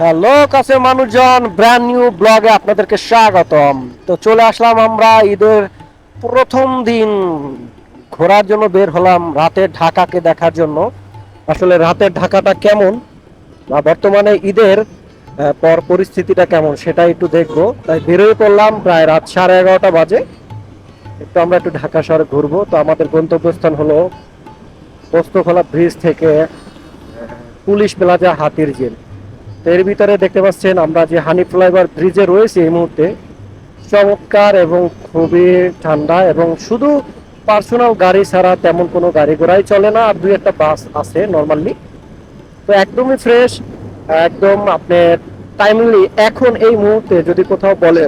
Hello কাছে মানুষজন brand new ব্লগে আপনাদেরকে স্বাগতম। তো চলে আসলাম আমরা ঈদের প্রথম দিন ঘোরার জন্য বের হলাম রাতের ঢাকাকে দেখার জন্য। আসলে রাতের ঢাকাটা কেমন বা বর্তমানে ঈদের পর পরিস্থিতিটা কেমন সেটা একটু দেখব। তাই বেরোয় পড়লাম প্রায় রাত সাড়ে এগারোটা বাজে। একটু আমরা একটু ঢাকা শহরে ঘুরবো। তো আমাদের গন্তব্যস্থান হলো পোস্তখোলা ব্রিজ থেকে পুলিশ প্লাজা হাতির জেল। এর ভিতরে দেখতে পাচ্ছেন আমরা যে হানি ফ্লাইওভার ব্রিজে রয়েছে এই মুহূর্তে, চমৎকার এবং খুবই ঠান্ডা এবং শুধু পার্সোনাল গাড়ি ছাড়া তেমন কোনো গাড়ি ঘোড়াই চলে না, আর দুই একটা বাস আছে নর্মালি তো একদমই ফ্রেশ একদম আপনার টাইমলি এখন এই মুহূর্তে যদি কোথাও বলে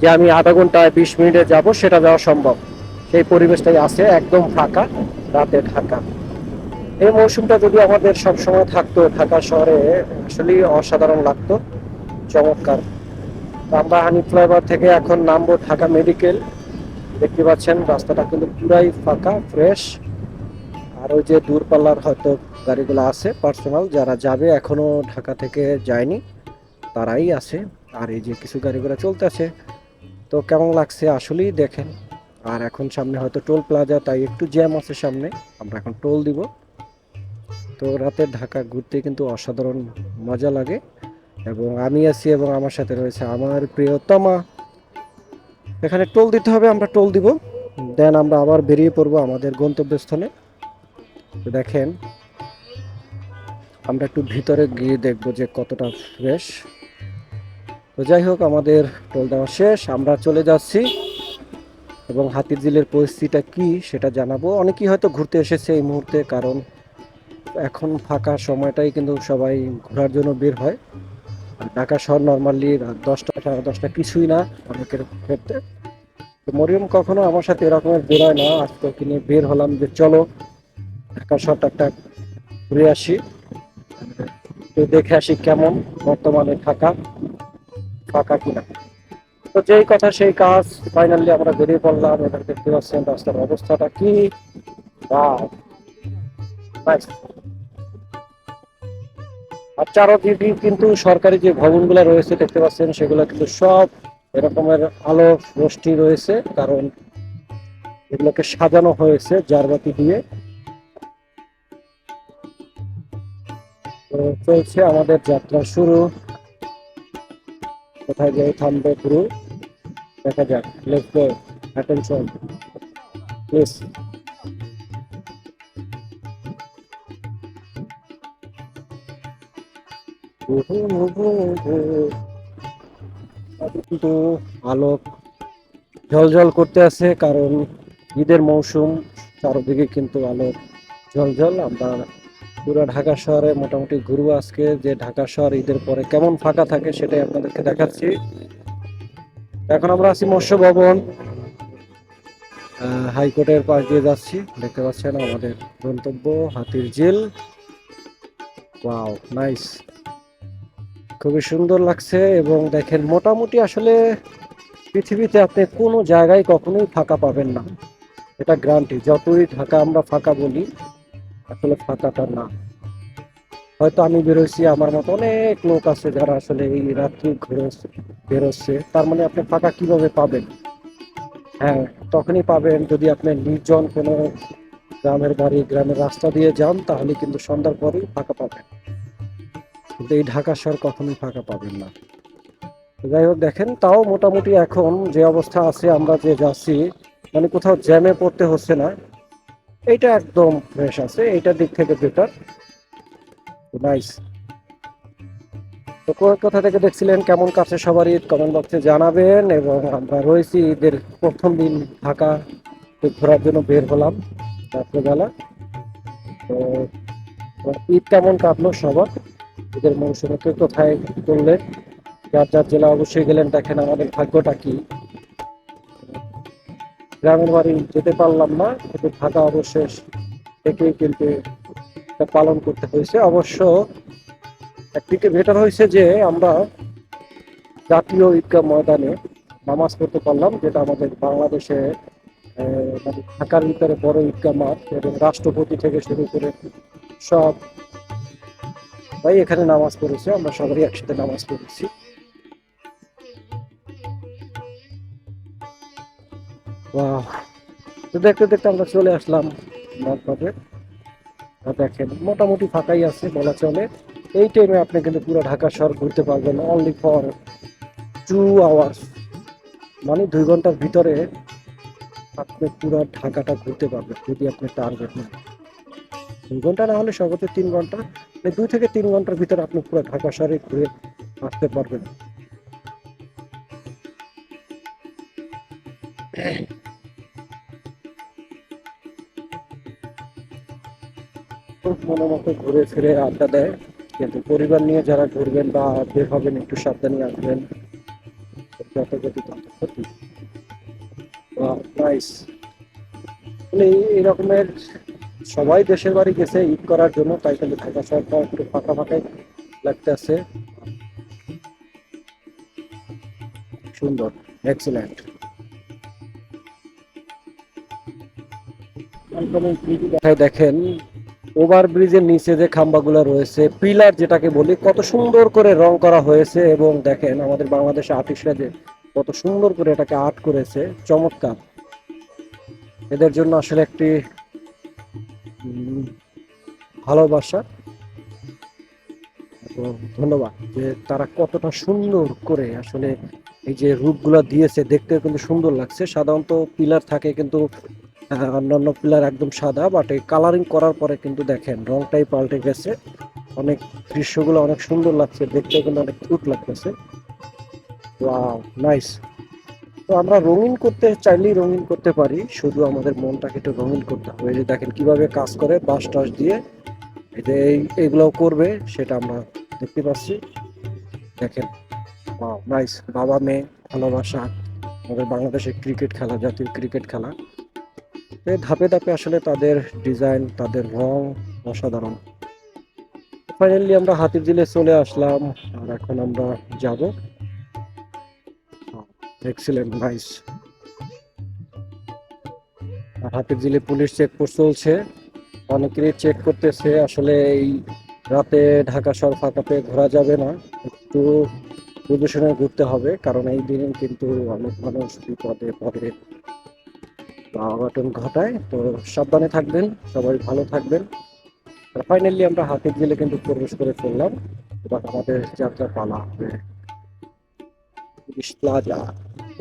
যে আমি আধা ঘন্টায় বিশ মিনিটে যাব, সেটা যাওয়া সম্ভব। সেই পরিবেশটাই আছে, একদম ফাঁকা রাতে ঢাকা এই মৌসুমটা যদি আমাদের সবসময় থাকতো, ঢাকা শহরে আসলে অসাধারণ লাগতো। চমৎকার। আমরা হানি ফ্লাইওভার থেকে এখন নামবো ঢাকা মেডিকেল। দেখতে পাচ্ছেন, রাস্তাটা কিন্তু পুরাই ফাঁকা, ফ্রেশ। আর ওই যে দূরপাল্লার হয়তো গাড়িগুলো আছে, পার্সোনাল, যারা যাবে এখনও ঢাকা থেকে যায়নি, তারাই আছে। আর এই যে কিছু গাড়িগুলো চলতেছে তো কেমন লাগছে আসলেই দেখেন। আর এখন সামনে হয়তো টোল প্লাজা, তাই একটু জ্যাম আছে সামনে, আমরা এখন টোল দিব। তো রাতে ঢাকা ঘুরতে কিন্তু অসাধারণ মজা লাগে এবং আমি আছি এবং আমার সাথে রয়েছে আমার প্রিয়তমা। এখানে টোল দিতে হবে, আমরা টোল দিব। দেন আমরা আবার বেরিয়ে পড়ব আমাদের গন্তব্যস্থলে। দেখেন, আমরা একটু ভিতরে গিয়ে দেখব যে কতটা ফ্রেশ। তো যাই হোক, আমাদের টোল দেওয়া শেষ, আমরা চলে যাচ্ছি। এবং হাতির ঝিলের পরিস্থিতিটা কি সেটা জানাব। অনেকেই হয়তো ঘুরতে এসেছে এই মুহূর্তে, কারণ এখন ফাঁকা সময়টাই কিন্তু সবাই ঘোরার জন্য বের হয়। ঢাকা শহর নর্মালি দশটা সাড়ে দশটা কিছুই না অনেকের ক্ষেত্রে। তো মরিয়ম, কখনো আমার সাথে এরকমের বেরোয় না। আজকে কিনে বের হলাম যে চলো, ঢাকা শহরটা একটা ঘুরে আসি। তো দেখে আসি কেমন বর্তমানে ঢাকা ফাঁকা কিনা। তো যেই কথা সেই কাজ ফাইনালি আমরা বেরিয়ে পড়লাম। এবার দেখতে পাচ্ছেন রাস্তার অবস্থাটা কি? Wow. Nice. আর চারদিকে কিন্তু সরকারি যে ভবনগুলো রয়েছে, দেখতে পাচ্ছেন, সেগুলো কিন্তু সব এরকমের আলো রোষ্টি রয়েছে, কারণ এগুলোকে সাজানো হয়েছে জারবাতি দিয়ে। তো চলছে আমাদের যাত্রা শুরু। কোথায় যাই, থামবে পুরো দেখা যাক লেটস গো অ্যাটেনশন প্লিজ কিন্তু আলোক ঝলঝল করতে আছে, কারণ ঈদের মৌসুম, চারদিকে কিন্তু আলো ঝলঝল। আমরা পুরো ঢাকা শহরে মোটামুটি ঘুরবো আজকে, যে ঢাকা শহর ঈদের পরে কেমন ফাঁকা থাকে সেটাই আপনাদেরকে দেখাচ্ছি। এখন আমরা আছি মৎস্য ভবন হাইকোর্টের পাশ দিয়ে যাচ্ছি। দেখতে পাচ্ছেন আমাদের গন্তব্য হাতির জেল নাইস। খুবই সুন্দর লাগছে এবং দেখেন মোটামুটি আসলে পৃথিবীতে আপনি কোনো জায়গায় কখনোই ফাঁকা পাবেন না। এটা গ্রান্টি যতই ঢাকা আমরা ফাঁকা বলি, আসলে ফাঁকাটা না। হয়তো আমি বেরোচ্ছি আমার মতো অনেক লোক আছে যারা আসলে এই রাত্রি ঘুরে বেরোচ্ছে, তার মানে আপনি ফাঁকা কীভাবে পাবেন? হ্যাঁ তখনই পাবেন যদি আপনি নির্জন কোনো গ্রামের বাড়ি, গ্রামের রাস্তা দিয়ে যান, তাহলে কিন্তু সন্ধ্যার পরেই ফাঁকা পাবেন। কিন্তু এই ঢাকা শহর কখনোই ফাঁকা পাবেন না। যাই হোক, দেখেন, তাও মোটামুটি এখন যে অবস্থা আছে আমরা যে যাচ্ছি মানে কোথাও জ্যামে পড়তে হচ্ছে না। এইটা একদম ফ্রেশ আছে, এইটার দিক থেকে বেটার নাইস তো কোথা থেকে দেখছিলেন, কেমন কাছে সবারই কমেন্ট বক্সে জানাবেন, এবং আমরা রয়েছি ঈদের প্রথম দিন ঢাকা ঘোরার জন্য বের হলাম রাত্রেবেলা। তো ঈদ কেমন কাটলো সবার? ঈদের মৌসুমে কে কোথায় করলেন যার যার জেলা অবশ্যই গেলেন দেখেন আমাদের ভাগ্যটা কি। গ্রামের বাড়ি যেতে পারলাম না, কিন্তু ঢাকা অবশ্যই থেকেই কিন্তু পালন করতে হয়েছে। অবশ্য একদিকে বেটার হয়েছে যে আমরা জাতীয় ঈদগাহ ময়দানে নামাজ পড়তে পারলাম, যেটা আমাদের বাংলাদেশে মানে ঢাকার ভিতরে বড় ঈদগাহ মাঠ এবং রাষ্ট্রপতি থেকে শুরু করে সব সবাই এখানে নামাজ পড়েছে, আমরা সবাই একসাথে নামাজ পড়েছি! তো দেখতে দেখতে আমরা চলে আসলাম দেখেন, মোটামুটি ফাঁকাই আছে, বলা চলে। এই টাইমে আপনি কিন্তু পুরো ঢাকা শহর ঘুরতে পারবেন। অনলি ফর টু আওয়ার্স মানে দুই ঘণ্টার ভিতরে আপনি পুরো ঢাকাটা ঘুরতে পারবেন, যদি আপনি টার্গেট নেন। দুই ঘণ্টা না হলে সর্বোচ্চ তিন ঘণ্টা। এই দুই থেকে তিন ঘণ্টার ভিতরে আপনি পুরো ঢাকা শহরে ঘুরে আসতে পারবেন। খুব মনে মতো ঘুরে ফিরে আড্ডা দেয়, কিন্তু পরিবার নিয়ে যারা ঘুরবেন বা বের হবেন, একটু সাবধানে আসবেন। যত গতি তত ক্ষতি নাইস এই রকমের সবাই দেশের বাড়ি গেছে, ঈদ করার জন্য, তাই কিন্তু ঢাকা শহরটা একটু ফাঁকা ফাঁকাই লাগতেছে সুন্দর এক্সিলেন্ট দেখেন ওভার ব্রিজের নিচে যে খাম্বাগুলো রয়েছে, পিলার যেটাকে বলি, কত সুন্দর করে রং করা হয়েছে এবং দেখেন আমাদের বাংলাদেশে আর্টিস্টরা যে কত সুন্দর করে এটাকে আর্ট করেছে, চমৎকার। এদের জন্য আসলে একটি ভালোবাসা। ধন্যবাদ যে তারা কতটা সুন্দর করে আসলে এই যে রূপগুলো দিয়েছে, দেখতে কিন্তু সুন্দর লাগছে। সাধারণত পিলার থাকে কিন্তু অন্যান্য পিলার একদম সাদা বাট এই কালারিং করার পরে কিন্তু দেখেন রংটাই পাল্টে গেছে। অনেক দৃশ্যগুলো অনেক সুন্দর লাগছে দেখতে কিন্তু অনেক কিউট লাগতেছে। ওয়াও নাইস তো আমরা রঙিন করতে চাইলেই রঙিন করতে পারি, শুধু আমাদের মনটাকে একটু রঙিন করতে হবে। যে দেখেন কীভাবে কাজ করে বাস টাস দিয়ে। যে এই- এইগুলোও করবে, সেটা আমরা দেখতে পাচ্ছি। দেখেন নাইস বাবা মেয়ে ভালোবাসা। আমাদের বাংলাদেশে ক্রিকেট খেলা, জাতীয় ক্রিকেট খেলা। ধাপে ধাপে আসলে তাদের ডিজাইন তাদের রং অসাধারণ। ফাইনালি আমরা হাতির দিলে চলে আসলাম, আর এখন আমরা যাব। এক্সিলেন্ট নাইস হাতির দিলে পুলিশ চেকপোস্ট চলছে। অনেকেরই চেক করতেছে, আসলে এই রাতে ঢাকা শহর ফাঁকা পেয়ে ঘোরা যাবে না, একটু শুনে ঘুরতে হবে, কারণ এই দিনে কিন্তু অনেক মানুষ বিপদে পড়ে অঘটন ঘটায়। তো সাবধানে থাকবেন, সবাই ভালো থাকবেন। ফাইনালি আমরা হাতির জেলে কিন্তু প্রবেশ করে ফেললাম, এবার আমাদের যাত্রা পালা হবে প্লাজা।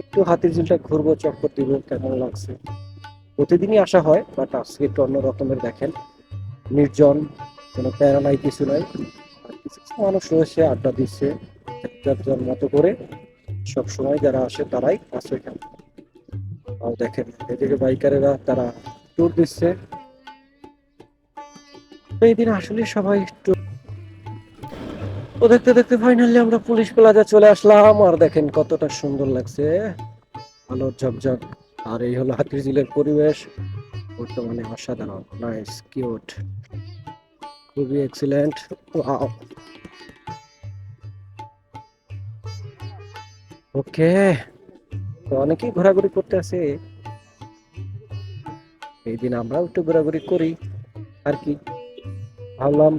একটু হাতির ঝিলটা ঘুরবো, চক্কর দিব, কেমন লাগছে? প্রতিদিনই আসা হয় বাট আজকে একটু অন্য রকমের দেখেন। নির্জন, কোনো প্যারা নাই, কিছু নাই। কিছু কিছু মানুষ রয়েছে, আড্ডা দিচ্ছে যার মতো করে। সব সময় যারা আসে, তারাই আসে এখানে। আর দেখেন, এদিকে বাইকারেরা তারা ট্যুর দিচ্ছে। এই দিন আসলে সবাই একটু তো দেখতে দেখতে ফাইনালি আমরা পুলিশ প্লাজা চলে আসলাম। আর দেখেন কতটা সুন্দর লাগছে। আলোর ঝকঝক। আর এই হলো হাতির ঝিলের পরিবেশ। বর্তমানে অসাধারণ। নাইস কিউট খুবই এক্সিলেন্ট ওয়াও ওকে তো অনেকেই ঘোরাঘুরি করতে আছে এই দিন আমরাও একটু ঘোরাঘুরি করি। আর কি? ভাবলাম,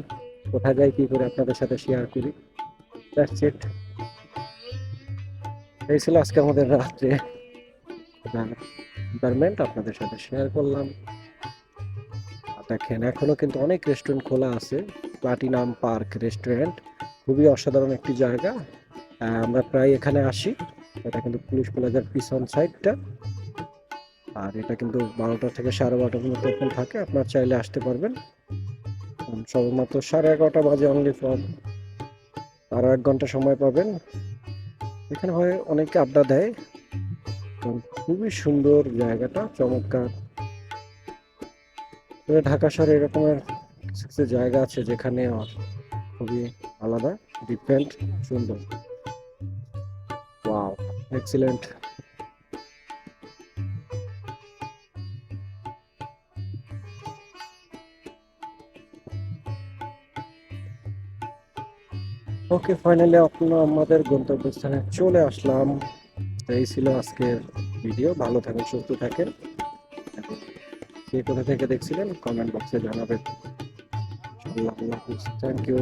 কোথায় যাই, কি করে আপনাদের সাথে শেয়ার করি। দ্যাটস ইট এই ছিল আজকে আমাদের রাত্রে। এনভায়রনমেন্ট আপনাদের সাথে শেয়ার করলাম। দেখেন, এখনও কিন্তু অনেক রেস্টুরেন্ট খোলা আছে। প্লাটিনাম পার্ক রেস্টুরেন্ট খুবই অসাধারণ একটি জায়গা। আমরা প্রায় এখানে আসি। এটা কিন্তু পুলিশ প্লাজার পিছন সাইডটা আর এটা কিন্তু বারোটা থেকে সাড়ে বারোটা পর্যন্ত ওপেন থাকে। আপনার চাইলে আসতে পারবেন। সবেমাত্র সাড়ে এগারোটা বাজে অনলি ফর আরও এক ঘণ্টা সময় পাবেন। এখানে হয় অনেকে আড্ডা দেয়। এবং খুবই সুন্দর জায়গাটা, চমৎকার। ঢাকা শহরে এরকমের জায়গা আছে যেখানে খুবই আলাদা ডিফারেন্ট সুন্দর। ওয়াও এক্সিলেন্ট ওকে ফাইনালি আপনারা আমাদের গন্তব্যস্থানে চলে আসলাম। তো এই ছিল আজকের ভিডিও। ভালো থাকেন, সুস্থ থাকেন। কে কোথা থেকে দেখছিলেন? কমেন্ট বক্সে জানাবেন। আল্লাহ হাফিজ। Thank you